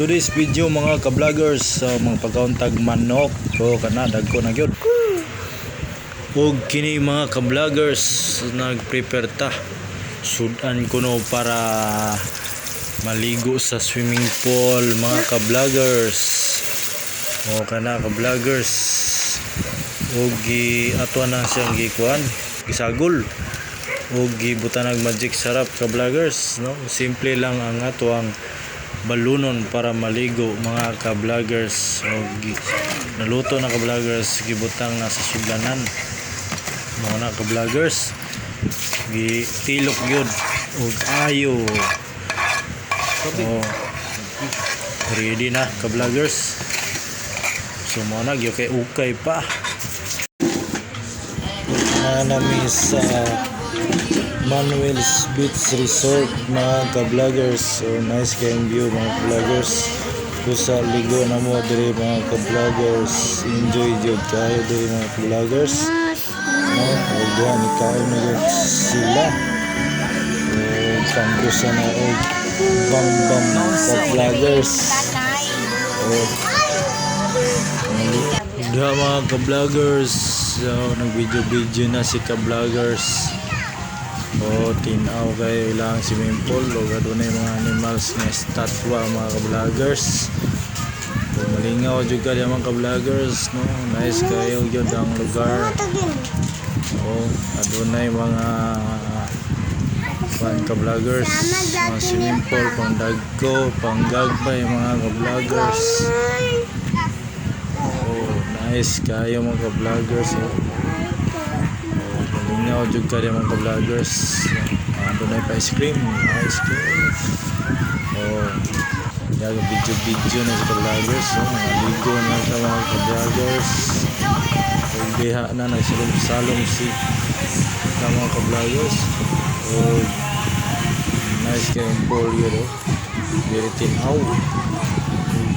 today's video mga ka-vloggers sa mga pagkauntag manok. Ko kana dagko na gyud. Ug kini mga ka-vloggers nag-prepare ta. Sudan ko no para maligo sa swimming pool mga ka-vloggers. O kana ka-vloggers. Ug gi ato na siyang gikuan gisagol. Ug gibutan ng magic sarap ka-vloggers no? Simple lang ang ato ang balunon para maligo mga ka-vloggers. O naluto na ka-vloggers gibutang na sa suglanan. Mga na ka-vloggers gitilok yun. Ug ayo. Oh, ready na ka-vloggers. So mo na gyud kay ukay pa na nami sa Manuel's Beach Resort mga ka-vloggers. So nice kayong view mga ka-vloggers kusa ligo na mo diri mga ka-vloggers. Enjoy jud kayo diri mga ka-vloggers no? Ug diha ni kayo na jud sila. So pangkusa na og bam bam ka-vloggers. Diha mga ka-vloggers so, nag-video-video na si ka-vloggers o tinaw kay ilang swimming pool o na yung mga animals nga estatwa mga ka-vloggers. O malingaw jud ka mga ka-vloggers no? Nice kayo yun ang lugar. O adunay mga fan ka-vloggers. Mga swimming pool pang dagko pang gagbay mga ka-vloggers. Oh nice kayo mga ka-vloggers oh. Malingaw jud ka mga ka-vloggers ando na pa ice cream. Ice cream. Oh yaga video video na sa ka-vloggers oh. Naligo na sa mga ka-vloggers oh diha na nagsalong salong si sa mga ka-vloggers oh nice kayong pool yun oh. Very tinaw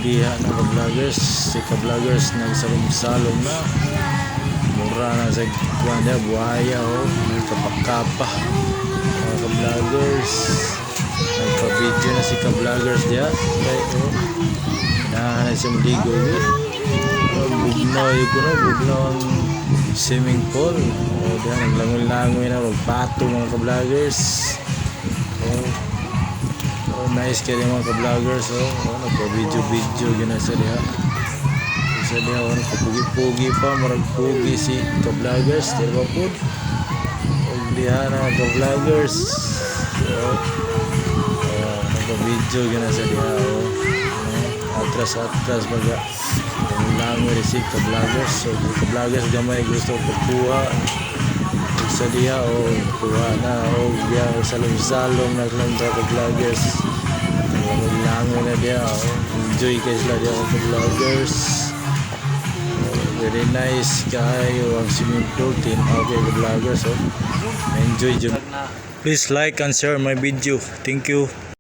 diha na ka-vloggers si ka-vloggers nagsalong-salong na mura na sa kuwan niya buhaya oh. Kapakapa. Mga ka-vloggers. Nagpa-video na si ka-vloggers diya kay oh. Nahanay siya maligo yun. Oh, bugnaw yun ko no bugnaw ang swimming pool. Oh diya naglangoy-langoy na magpato mga ka-vloggers. Oh. Oh, nice kaya mga ka-vloggers oh. oh nagpa-video-video yun na sa diha. Sa diha oh, nagpa-pugi-pugi pa, marag pugi si ka-vloggers, di ba po? Og diha na mga ka-vloggers. Oh, oh nagpa-video yun na sa diha oh. oh atras-atras baga. Ang langoy rin si ka-vloggers. So, ka-vloggers gamay gusto pagkuha sa diha o kuha na o diha salong-salong na lang sa vloggers langoy na diha o enjoy kayo sila diha sa vloggers very nice kayo ang swimming pool team. Okay vloggers o enjoy dyan please like and share my video. Thank you